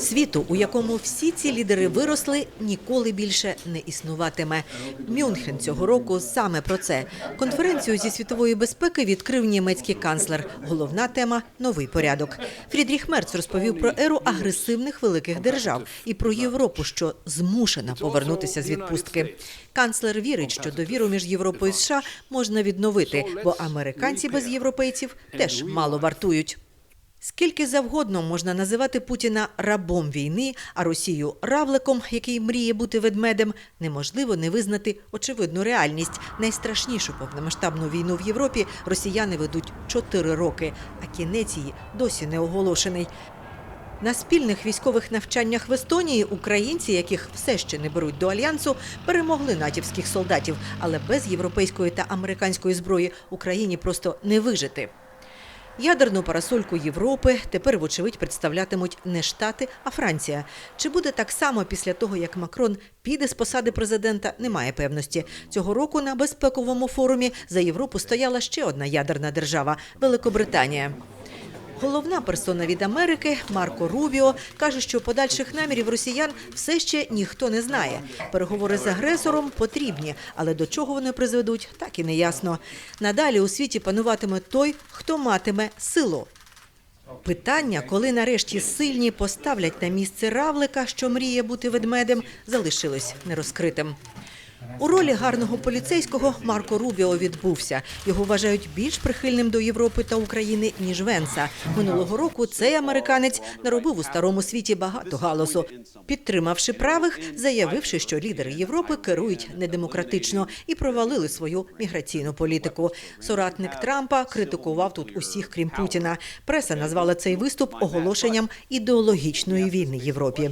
Світу, у якому всі ці лідери виросли, ніколи більше не існуватиме. Мюнхен цього року саме про це. Конференцію зі світової безпеки відкрив німецький канцлер. Головна тема новий порядок. Фрідріх Мерц розповів про еру агресивних великих держав і про Європу, що змушена повернутися з відпустки. Канцлер вірить, що довіру між Європою і США можна відновити, бо американці без європейців теж мало вартують. Скільки завгодно можна називати Путіна рабом війни, а Росію равликом, який мріє бути ведмедем, неможливо не визнати очевидну реальність. Найстрашнішу повномасштабну війну в Європі росіяни ведуть чотири роки, а кінець її досі не оголошений. На спільних військових навчаннях в Естонії українці, яких все ще не беруть до альянсу, перемогли натівських солдатів, але без європейської та американської зброї Україні просто не вижити. Ядерну парасольку Європи тепер, вочевидь, представлятимуть не Штати, а Франція. Чи буде так само після того, як Макрон піде з посади президента, немає певності. Цього року на безпековому форумі за Європу стояла ще одна ядерна держава Великобританія. Головна персона від Америки Марко Рубіо каже, що подальших намірів росіян все ще ніхто не знає. Переговори з агресором потрібні, але до чого вони призведуть, так і не ясно. Надалі у світі пануватиме той, хто матиме силу. Питання, коли нарешті сильні поставлять на місце равлика, що мріє бути ведмедем, залишилось нерозкритим. У ролі гарного поліцейського Марко Рубіо відбувся. Його вважають більш прихильним до Європи та України ніж Венса. Минулого року цей американець наробив у старому світі багато галасу, підтримавши правих, заявивши, що лідери Європи керують недемократично і провалили свою міграційну політику. Соратник Трампа критикував тут усіх, крім Путіна. Преса назвала цей виступ оголошенням ідеологічної війни Європі.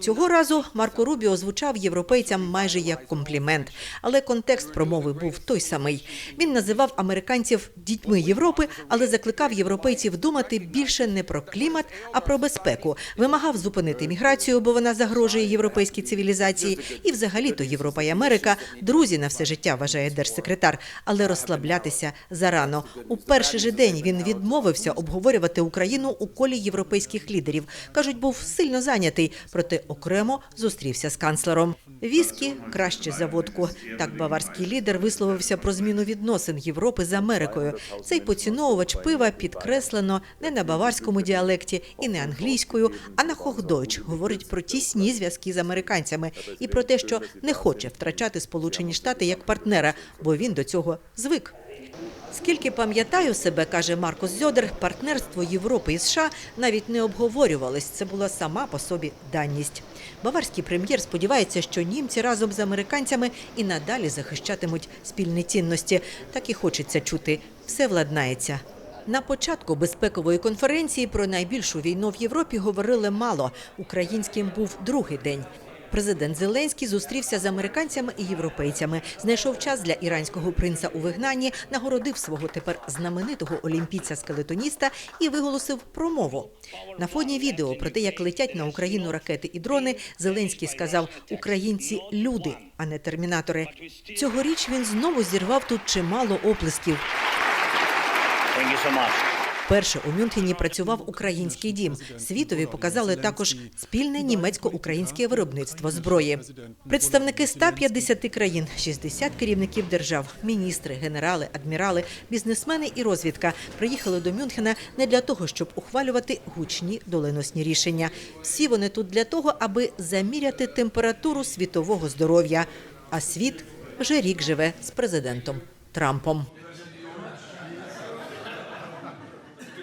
Цього разу Марко Рубіо звучав європейцям майже як комплімент, але контекст промови був той самий. Він називав американців дітьми Європи, але закликав європейців думати більше не про клімат, а про безпеку. Вимагав зупинити міграцію, бо вона загрожує європейській цивілізації. І, взагалі-то, Європа і Америка друзі на все життя вважає держсекретар, але розслаблятися зарано. У перший же день він відмовився обговорювати Україну у колі європейських лідерів. кажуть, був сильно зайнятий, проте окремо зустрівся з канцлером. Віскі краще за водку. Так баварський лідер висловився про зміну відносин Європи з Америкою. Цей поціновувач пива підкреслено не на баварському діалекті і не англійською, а на хохдойч говорить про тісні зв'язки з американцями і про те, що не хоче втрачати Сполучені Штати як партнера, бо він до цього звик. Скільки пам'ятаю себе, каже Маркос Зьодер, партнерство Європи і США навіть не обговорювалось. Це була сама по собі даність. Баварський прем'єр сподівається, що німці разом з американцями і надалі захищатимуть спільні цінності. Так і хочеться чути. Все владнається. На початку безпекової конференції про найбільшу війну в Європі говорили мало. Українським був другий день. Президент Зеленський зустрівся з американцями і європейцями, знайшов час для іранського принца у вигнанні, нагородив свого тепер знаменитого олімпійця-скелетоніста і виголосив промову. На фоні відео про те, як летять на Україну ракети і дрони, Зеленський сказав: Українці люди, а не термінатори. Цьогоріч він знову зірвав тут чимало оплесків. Thank. Перше у Мюнхені працював український дім. Світові показали також спільне німецько-українське виробництво зброї. Представники 150 країн, 60 керівників держав, міністри, генерали, адмірали, бізнесмени і розвідка приїхали до Мюнхена не для того, щоб ухвалювати гучні доленосні рішення. Всі вони тут для того, аби заміряти температуру світового здоров'я. А світ вже рік живе з президентом Трампом.